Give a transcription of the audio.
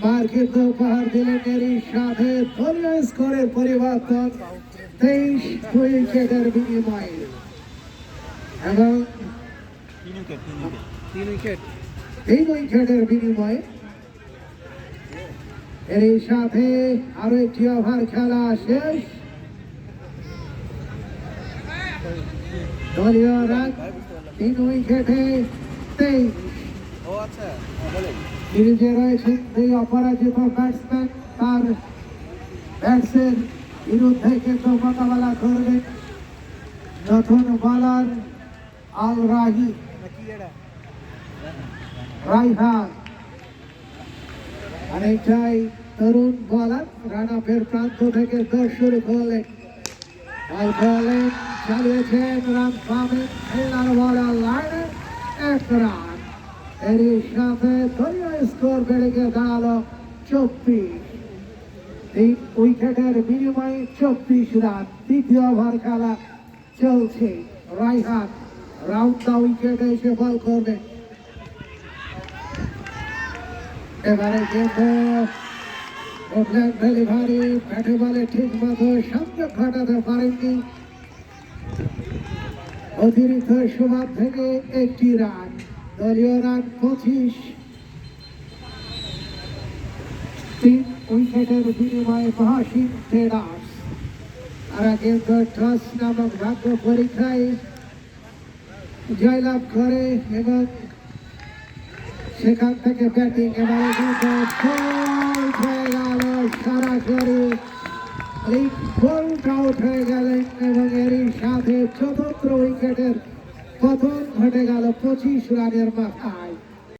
মার উপহার দিলেন এরই সাথে দলীয় স্কোরের পরিবর্তন তেইশ উইকেটের বিনিময়ে। এবং তিন উইকেট তিন উইকেট। তিন উইকেট। তিন উইকেটের বিনিময়ে এরই সাথে আরও একটি ওভার খেলা শেষ। দলীয় রান তিন উইকেটে তেইশ। আচ্ছা রয়েছেন দুই অপরাজিত ব্যাটসম্যান তার ব্যাটসের বিরুদ্ধে কিন্তু মোকাবেলা করবেন নতুন বলার আল রাহি রাইহান অনেকটাই তরুণ বলার রান আপের প্রান্ত থেকে দশ শুরু করলেন বল করলেন চালিয়েছেন রান পাবেন খেলার বলার লাইনে এক রান এরই সাথে দলীয় স্কোর বেড়ে গিয়ে দাঁড়াল চব্বিশ। তিন উইকেটের বিনিময়ে চব্বিশ রান, দ্বিতীয় ওভার খেলা চলছে। রাইহান রাউন্ড দা উইকেটে এসে বল করবে। এবারে কিন্তু ওপলার ডেলিভারি, ব্যাটে বলে ঠিক মতো সংযোগ ঘটাতে পারেননি। অতিরিক্ত সুবাদ থেকে একটি রান। দলীয় রান পঁচিশ তিন উইকেটের বিনিময়ে মহাসিন ট্রেডার্স তারা কিন্তু টস নামক ভাগ্য পরীক্ষায় জয়লাভ করে এবং সেখান থেকে ব্যাটিং এবারে সরাসরি। বোল্ট আউট হয়ে গেলেন এবং এরই সাথে চতুর্থ উইকেটের পতন ঘটে গেল পঁচিশ রানের মাথায়।